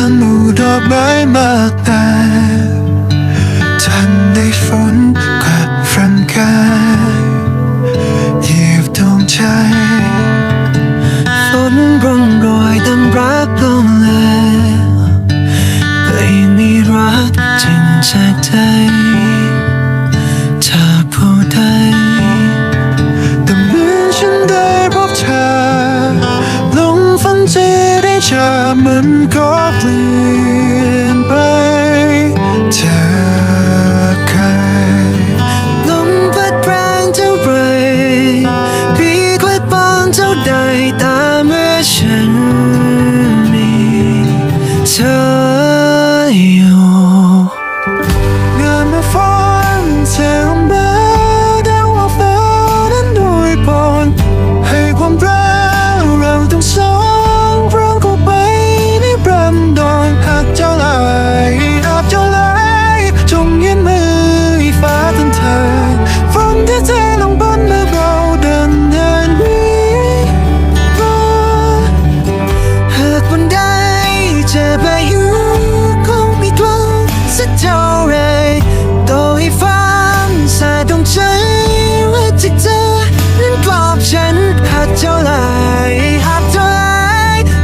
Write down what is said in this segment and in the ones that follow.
าหมู่ดอกไม้มาแต่ทันได้ฝนกับรังกายหยิบดวงใจฝนร่องรอยดังรักลงเลยไม่มีรักจริงจากใจเธอเหมือน เท่าไหรหักเท่าไหร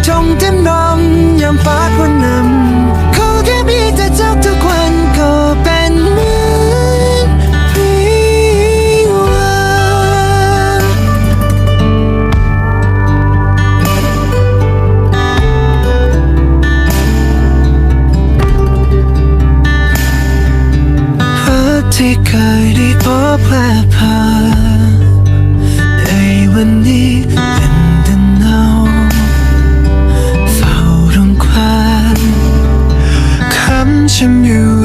จงเต็มนองยามฟ้าควันนำเขอแค่มีแต่เจ้าทุกวันก็เป็นเหมือนปีวันรักที่เคยได้พบและผ่านำฉั